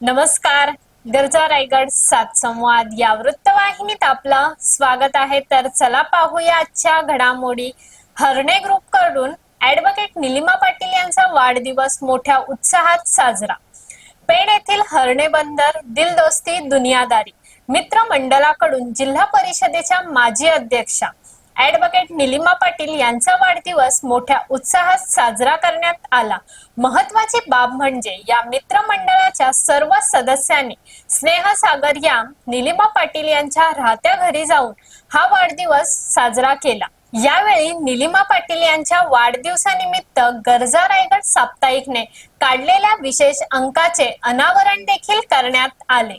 नमस्कार. गरजा रायगड सात संवाद या वृत्तवाहिनीत आपलं स्वागत आहे. तर चला पाहूया आजच्या घडामोडी. हरणे ग्रुपकडून ऍडव्होकेट निलिमा पाटील यांचा वाढदिवस मोठ्या उत्साहात साजरा. पेण येथील हरणे बंदर दिलदोस्ती दुनियादारी मित्र मंडळाकडून जिल्हा परिषदेच्या माजी अध्यक्षा ऍडव्होकेट निलिमा पाटील यांचा वाढदिवस मोठ्या उत्साहात साजरा करण्यात आला. महत्वाची बाब म्हणजे या मित्रमंडळाच्या सर्व सदस्यांनी स्नेहसागर या निलिमा पाटील यांच्या राहत्या घरी जाऊन हा वाढदिवस साजरा केला. यावेळी निलिमा पाटील यांच्या वाढदिवसानिमित्त गरजा रायगड साप्ताहिकने काढलेल्या विशेष अंकाचे अनावरण देखील करण्यात आले.